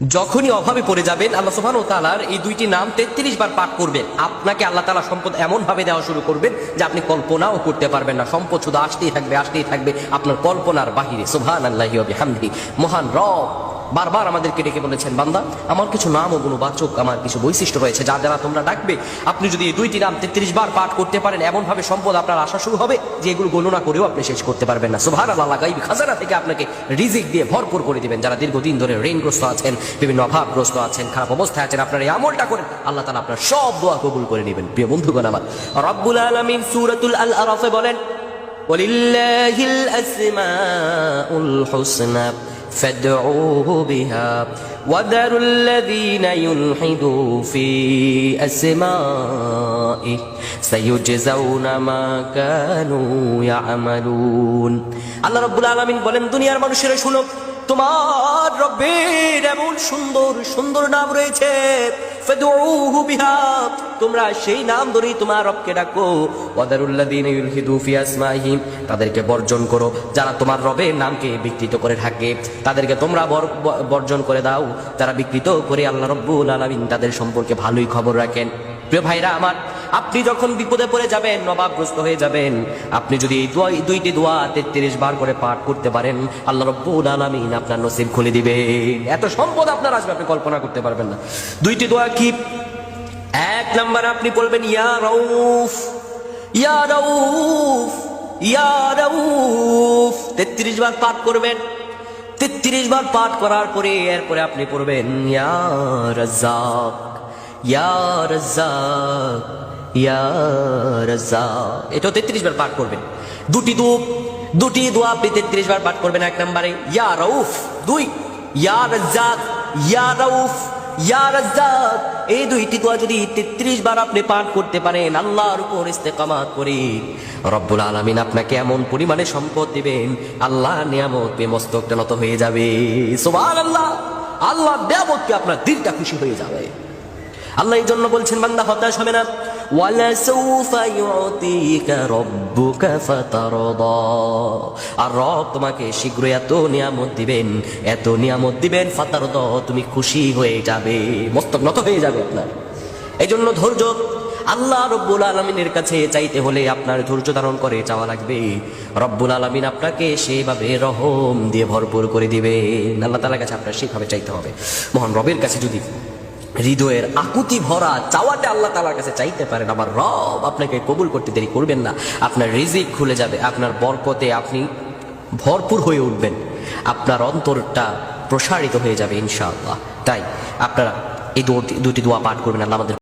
যখনই অভাবে পড়ে যাবেন, আল্লাহ সুবহান ও তালার এই দুইটি নাম তেত্রিশ বার পাঠ করবেন। আপনাকে আল্লাহ তালা সম্পদ এমন ভাবে দেওয়া শুরু করবেন যে আপনি কল্পনাও করতে পারবেন না। সম্পদ শুধু আসতেই থাকবে আসতেই থাকবে আপনার কল্পনার বাহিরে। সুবহান আল্লাহ হামদি মহান রব। বারবার আমাদেরকে ডেকে বলেছেন বান্দা আমার কিছু নাম ও গুণবাচক আমার কিছু বৈশিষ্ট্য রয়েছে যা যারা তোমরা ডাকবে আপনি যদি এই দুইটি নাম তেত্রিশ বার পাঠ করতে পারেন এমন ভাবে সম্পদ আপনার আসা শুরু হবে যে এগুলো গণনা করেও আপনি শেষ করতে পারবেন না সুভান আল্লাহ গাইবি খাজানা থেকে আপনাকে রিজিক দিয়ে ভরপুর করে দিবেন যারা দীর্ঘদিন ধরে ঋণগ্রস্ত আছেন বিভিন্ন অভাবগ্রস্ত আছেন খারাপ অবস্থায় আছেন আপনার এই আমলটা করেন আল্লাহ তালা আপনার সব দোয়া কবুল করে নেবেন প্রিয় বন্ধুগণ আমার রব্বুল আলমিন সুরাতুল আল আরাফে বলেন ولله الأسماء الحسنى فادعوه بها وذروا الذين يلحدوا في أسمائه سيجزون ما كانوا يعملون আল্লাহ রব্বুল আলামিন বলেন দুনিয়ার মানুষেরা শুনো তোমার রব্বের এমন সুন্দর সুন্দর নাম রয়েছে। তোমরা সেই নাম ধরেই তোমার রবকে ডাকো। আসমাইহিম, তাদেরকে বর্জন করো, যারা তোমার রবের নামকে বিকৃত করে থাকে। তাদেরকে তোমরা বর্জন করে দাও, যারা বিকৃত করে আল্লাহ রব্বুল আলামিন তাদের সম্পর্কে ভালোই খবর রাখেন। প্রিয় ভাইরা আমার আপনি যখন বিপদে পড়ে যাবেন, নবাবগ্রস্ত হয়ে যাবেন, আপনি যদি এই দুইটি দোয়া তেত্রিশ বার করে পাঠ করতে পারেন, আল্লাহ রব্বুল আপনার নসিব খুলে দিবেন এত সম্পদ আপনার আসবে, আপনি কল্পনা করতে পারবেন না। দুইটি দোয়া কি? এক নাম্বার আপনি বলবেন, ইয়া রউফ ইয়া রউফ ইয়া রউফ। তেত্রিশ বার পাঠ করবেন। তেত্রিশ বার পাঠ করার পরে, এরপরে আপনি পড়বেন, ইয়া রাজ্জাক ইয়া রাজ্জাক। এটাও তেত্রিশ বার পাঠ করবেন। দুটি দুপ দুটি দোয়া আপনি তেত্রিশ বার পাঠ করবেন এক নম্বরে। ইয়া রউফ, দুই। ইয়া রাজ্জাক ইয়া রউফ এই দুইটি দোয়া যদি তেত্রিশ বার আপনি পাঠ করতে পারেন, আল্লাহর উপর ইস্তেকামাত করে রব্বুল আলামিন আপনাকে এমন পরিমাণে সম্পদ দিবেন আল্লাহ নিয়ামত মস্তকটা নত হয়ে যাবে। সুবহানাল্লাহ। আল্লাহ নিয়ামতকে আপনার দিলটা খুশি হয়ে যাবে। আল্লাহ এই জন্য বলছেন, বান্দা হতাশ হবে না। ওয়ালাসাউফা ইউতিকা রব্বুকা ফাতারদা আর রব তোমাকে শীঘ্র এত নিয়ামত দিবেন, এত নিয়ামত দিবেন, ফাতারদ, তুমি খুশি হয়ে যাবে, মস্তক নত হয়ে যাবে আপনার। এই জন্য ধৈর্য আল্লাহ রব্বুল আলমিনের কাছে চাইতে হলে আপনার ধৈর্য ধারণ করে চাওয়া লাগবে। রব্বুল আলমিন আপনাকে সেভাবে রহম দিয়ে ভরপুর করে দিবে আল্লাহ তালার কাছে আপনার সেভাবে চাইতে হবে। মহান রবের কাছে যদি হৃদয়ের আকুতি ভরা চাওয়াটা আল্লাহ তালার কাছে চাইতে পারেন। আমার রব আপনাকে কবুল করতে দেরি করবেন না। আপনার রিজিক খুলে যাবে, আপনার বরকতে আপনি ভরপুর হয়ে উঠবেন। আপনার অন্তরটা প্রসারিত হয়ে যাবে ইনশাআল্লাহ। তাই আপনারা এই দুটি দোয়া পাঠ করবেন, আল্লাহ আমাদের